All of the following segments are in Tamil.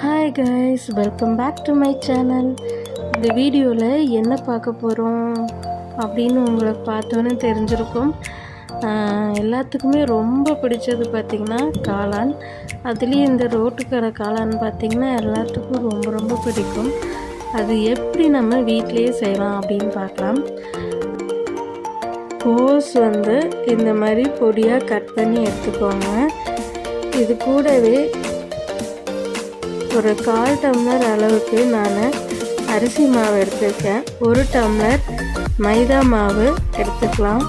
Hi guys welcome back to my channel இந்த வீடியோவில் என்ன பார்க்க போகிறோம் அப்படின்னு உங்களுக்கு பார்த்தோன்னே தெரிஞ்சிருக்கும். எல்லாத்துக்குமே ரொம்ப பிடிச்சது பார்த்திங்கன்னா காளான். அதுலேயும் இந்த ரோட்டுக்கடை காளான் பார்த்திங்கன்னா எல்லாத்துக்கும் ரொம்ப ரொம்ப பிடிக்கும். அது எப்படி நம்ம வீட்டிலேயே செய்யலாம் அப்படின்னு பார்க்கலாம். கோஸ் வந்து இந்த மாதிரி பொடியாக கட் பண்ணி எடுத்துக்கோங்க. இது கூடவே ஒரு கால் டம்ளர் அளவுக்கு நான் அரிசி மாவு எடுத்திருக்கேன். ஒரு டம்ளர் மைதா மாவு எடுத்துக்கலாம்.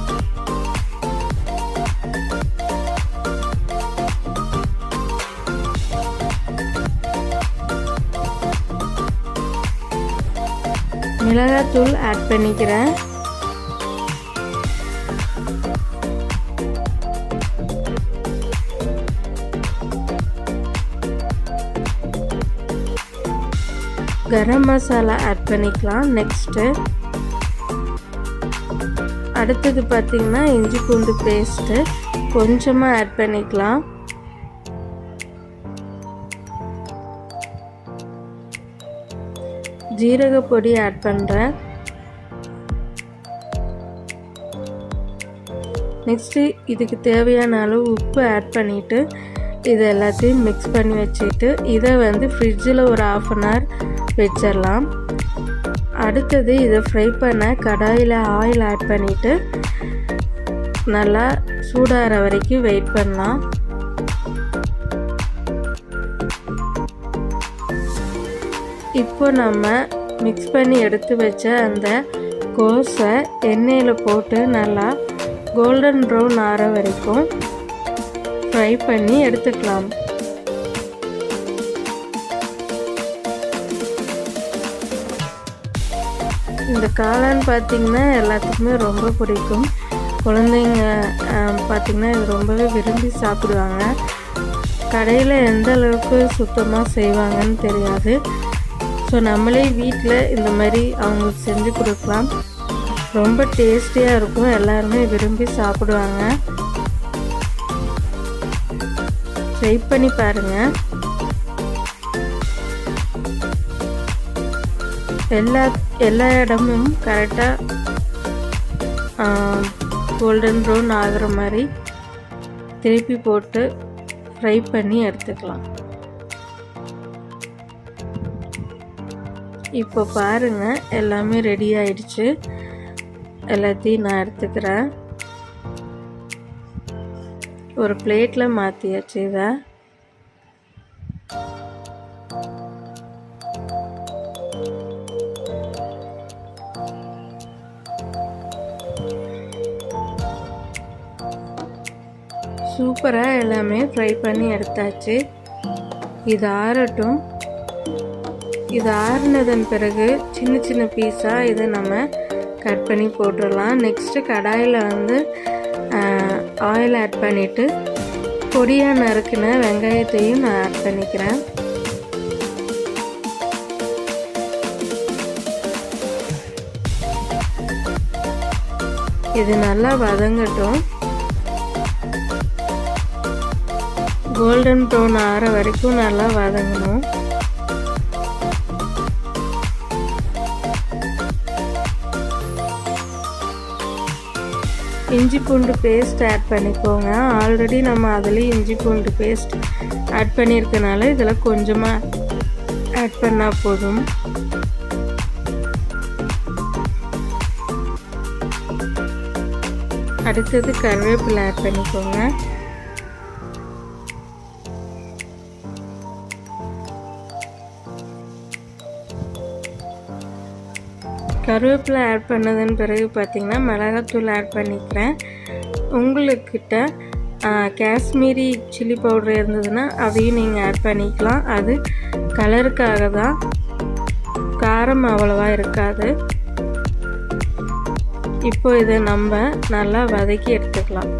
மிளகாத்தூள் ஆட் பண்ணிக்கிறேன். கரம் மசாலா ஆட் பண்ணிக்கலாம். நெக்ஸ்ட்டு அடுத்தது பார்த்திங்கன்னா இஞ்சி பூண்டு பேஸ்ட்டு கொஞ்சமாக ஆட் பண்ணிக்கலாம். ஜீரக பொடி ஆட் பண்ணுறேன் நெக்ஸ்ட்டு இதுக்கு தேவையான அளவு உப்பு ஆட் பண்ணிவிட்டு இது எல்லாத்தையும் மிக்ஸ் பண்ணி வச்சுட்டு இதை வந்து ஃப்ரிட்ஜில் ஒரு ஆஃப் அன் ஹவர் வச்சிடலாம் அடுத்தது இதை ஃப்ரை பண்ண கடாயில் ஆயில் ஆட் பண்ணிவிட்டு நல்லா சூடாகிற வரைக்கும் வெயிட் பண்ணலாம். இப்போ நம்ம மிக்ஸ் பண்ணி எடுத்து வச்ச அந்த கோஸை எண்ணெயில் போட்டு நல்லா கோல்டன் ப்ரௌன் ஆற வரைக்கும் ஃப்ரை பண்ணி எடுத்துக்கலாம். இந்த காளான் பார்த்திங்கன்னா எல்லாத்துக்குமே ரொம்ப பிடிக்கும். குழந்தைங்க பார்த்திங்கன்னா இது ரொம்பவே விரும்பி சாப்பிடுவாங்க. கடையில் எந்த அளவுக்கு சுத்தமாக செய்வாங்கன்னு தெரியாது. ஸோ நம்மளே வீட்டில் இந்த மாதிரி அவங்களுக்கு செஞ்சு கொடுக்கலாம். ரொம்ப டேஸ்டியாக இருக்கும். எல்லாருமே விரும்பி சாப்பிடுவாங்க. ட்ரை பண்ணி பாருங்கள் எல்லா எல்லா இடமும் கரெக்டாக கோல்டன் ப்ரௌன் ஆகிற மாதிரி திருப்பி போட்டு ஃப்ரை பண்ணி எடுத்துக்கலாம். இப்போ பாருங்கள் எல்லாமே ரெடி ஆயிடுச்சு. எல்லாத்தையும் நான் எடுத்துக்கிறேன். ஒரு பிளேட்டில் மாற்றியாச்சு இதை. சூப்பராக எல்லாமே ஃப்ரை பண்ணி எடுத்தாச்சு. இது ஆறட்டும். இது ஆறினதன் பிறகு சின்ன சின்ன பீஸாக இதை நம்ம கட் பண்ணி போட்டுடலாம். நெக்ஸ்ட்டு கடாயில் வந்து ஆயில் ஆட் பண்ணிவிட்டு பொடியாக நறுக்கின வெங்காயத்தையும் நான் ஆட் பண்ணிக்கிறேன். இது நல்லா வதங்கட்டும். கோல்டன் ப்ரௌன் ஆற வரைக்கும் நல்லா வதங்கணும். இஞ்சி பூண்டு பேஸ்ட் ஆட் பண்ணிக்கோங்க. ஆல்ரெடி நம்ம அதுலேயும் இஞ்சி பூண்டு பேஸ்ட் ஆட் பண்ணியிருக்கனால இதில் கொஞ்சமாக ஆட் பண்ணால் போதும். அடுத்தது கருவேப்பிலை ஆட் பண்ணிக்கோங்க. கருவேப்பிலை ஆட் பண்ணதன் பிறகு பார்த்திங்கன்னா மிளகாத்தூள் ஆட் பண்ணிக்கிறேன். உங்களுக்கிட்ட காஷ்மீரி சில்லி பவுடர் இருந்ததுன்னா அதையும் நீங்கள் ஆட் பண்ணிக்கலாம். அது கலருக்காக தான் காரம் அவ்வளோவா இருக்காது. இப்போ இதை நம்ம நல்லா வதக்கி எடுத்துக்கலாம்.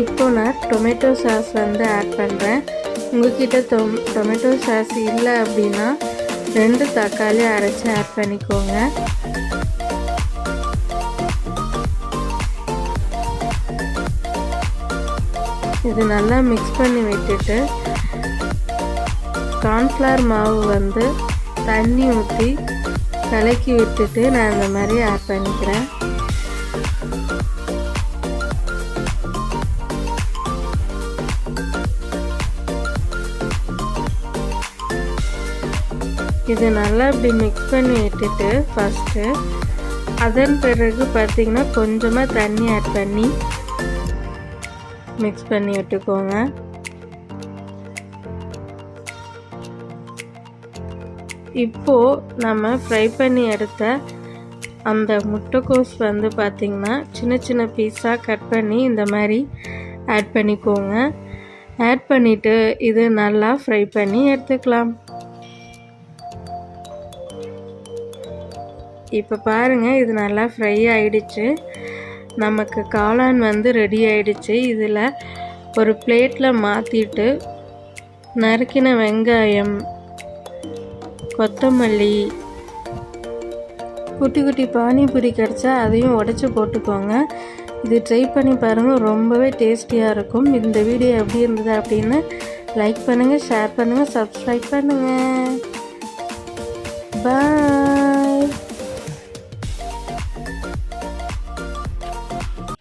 இப்போ நான் டொமேட்டோ சாஸ் வந்து ஆட் பண்ணுறேன் உங்கள்கிட்ட தொ டொமேட்டோ சாஸ் இல்லை அப்படின்னா ரெண்டு தக்காளி அரைச்சி ஆட் பண்ணிக்கோங்க. இது நல்லா மிக்ஸ் பண்ணி விட்டுட்டு கார்ன்ஃப்ளவர் மாவு வந்து தண்ணி ஊற்றி கலக்கி விட்டுட்டு நான் இந்த மாதிரி ஆட் பண்ணிக்கிறேன். இது நல்லா இப்படி மிக்ஸ் பண்ணி விட்டுட்டு ஃபஸ்ட்டு அதன் பிறகு பார்த்திங்கன்னா கொஞ்சமாக தண்ணி ஆட் பண்ணி மிக்ஸ் பண்ணி விட்டுக்கோங்க. இப்போது நம்ம ஃப்ரை பண்ணி எடுத்த அந்த முட்டைக்கோஸ் வந்து பார்த்திங்கன்னா சின்ன சின்ன பீஸாக கட் பண்ணி இந்த மாதிரி ஆட் பண்ணிக்கோங்க. ஆட் பண்ணிவிட்டு இது நல்லா ஃப்ரை பண்ணி எடுத்துக்கலாம். இப்போ பாருங்கள் இது நல்லா ஃப்ரை ஆகிடுச்சு நமக்கு காளான் வந்து ரெடி ஆகிடுச்சு இதில் ஒரு பிளேட்டில் மாற்றிட்டு நறுக்கின வெங்காயம் கொத்தமல்லி குட்டி குட்டி பானிபூரி கிடச்சா அதையும் உடச்சி போட்டுக்கோங்க. இது ட்ரை பண்ணி பாருங்கள் ரொம்பவே டேஸ்டியாக இருக்கும். இந்த வீடியோ எப்படி இருந்தது அப்படின்னு லைக் பண்ணுங்கள் ஷேர் பண்ணுங்கள் சப்ஸ்கிரைப் பண்ணுங்கள் பாய்